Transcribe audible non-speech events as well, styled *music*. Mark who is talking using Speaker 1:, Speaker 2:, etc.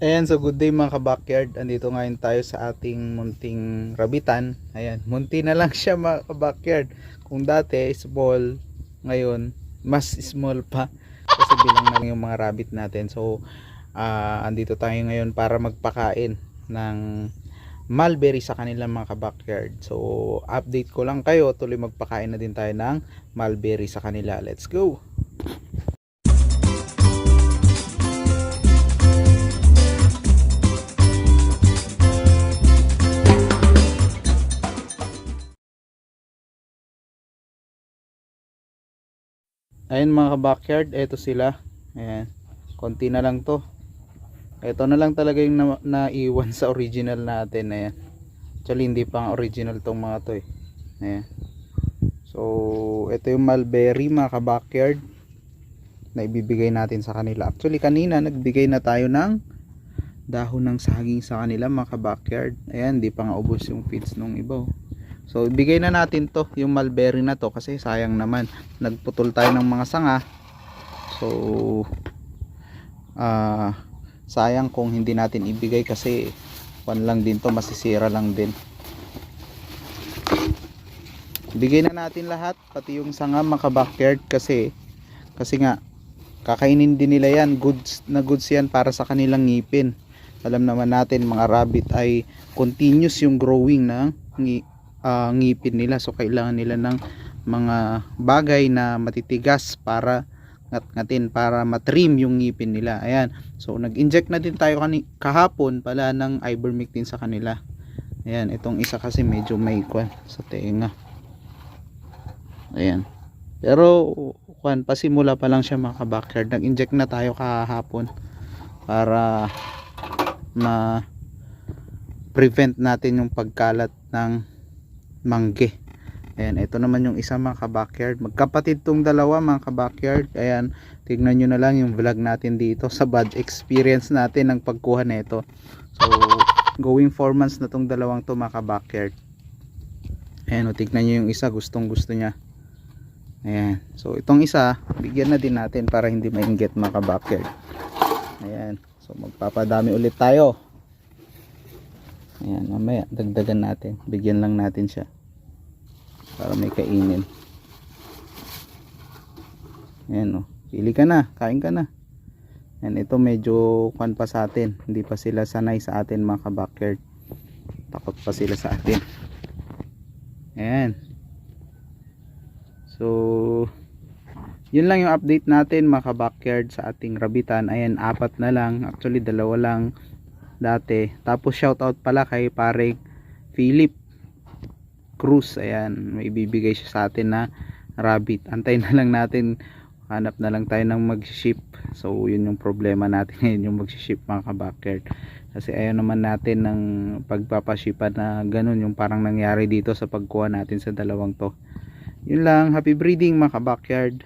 Speaker 1: Ayan, so good day mga ka-backyard. Andito ngayon tayo sa ating munting rabitan. Ayan, munti na lang *laughs* siya mga ka-backyard. Kung dati small, ngayon mas small pa. Kasi bilang na yung mga rabbit natin. So, ah andito tayo ngayon para magpakain ng mulberry sa kanilang mga ka-backyard. So, update ko lang kayo. Tuloy magpakain na din tayo ng mulberry sa kanila. Let's go! Ayun mga ka-backyard, eto sila. Ayan. Konti na lang to. Ito na lang talaga yung na- naiwan *laughs* sa original natin. Ayan. Actually, hindi pa nga original tong mga to eh. Ayan. So, ito yung mulberry mga ka-backyard na ibibigay natin sa kanila. Actually, kanina nagbigay na tayo ng dahon ng saging sa kanila mga ka-backyard. Ayan, hindi pa nga ubos yung feeds nung iba. oh. So, ibigay na natin to, yung mulberry na to kasi sayang naman. Nagputol tayo ng mga sanga. So, ah sayang kung hindi natin ibigay kasi pan lang din to, masisira lang din. Bigay na natin lahat, pati yung sanga mga backyard kasi kasi nga kakainin din nila yan, goods na goods yan para sa kanilang ngipin. Alam naman natin mga rabbit ay continuous yung growing ng ah, ngipin nila. So kailangan nila ng mga bagay na matitigas para ngat-ngatin para matrim yung ngipin nila. Ayan. So nag-inject na din tayo kahapon pala ng ivermectin sa kanila. Ayan. Itong isa kasi medyo may kwan sa tenga. Ayan. Pero kwan pasimula pa lang siya mga backyard nag-inject na tayo kahapon para ma prevent natin yung pagkalat ng mangge ayan ito naman yung isa mga ka-backyard. Magkapatid tong dalawa mga ka-backyard. Ayan tignan nyo na lang yung vlog natin dito sa bad experience natin ng pagkuha nito. So going 4 months na tong dalawang to mga ka-backyard. Ayan o tignan nyo yung isa gustong gusto niya. Ayan so itong isa bigyan na din natin para hindi mainggit mga ka-backyard. Ayan so magpapadami ulit tayo Ayan, mamaya dagdagan natin. Bigyan lang natin siya. Para may kainin. Ayan o. Pili ka na. Kain ka na. Ayan, ito medyo kwan pa sa atin. Hindi pa sila sanay sa atin mga ka-backyard. Takot pa sila sa atin. Ayan. So, yun lang yung update natin mga ka-backyard sa ating rabitan. Ayan, apat na lang. Actually, dalawa lang dati. Tapos shoutout pala kay paring Philip Cruz. Ayan, may ibibigay siya sa atin na rabbit. Antayin na lang natin. Hanap na lang tayo ng mag-ship. So, yun yung problema natin *laughs* ngayon, yung mag-ship mga ka-backyard. Kasi ayaw naman natin ng pagpapashipan na ganun yung parang nangyari dito sa pagkuha natin sa dalawang to. Yun lang. Happy breeding mga ka-backyard.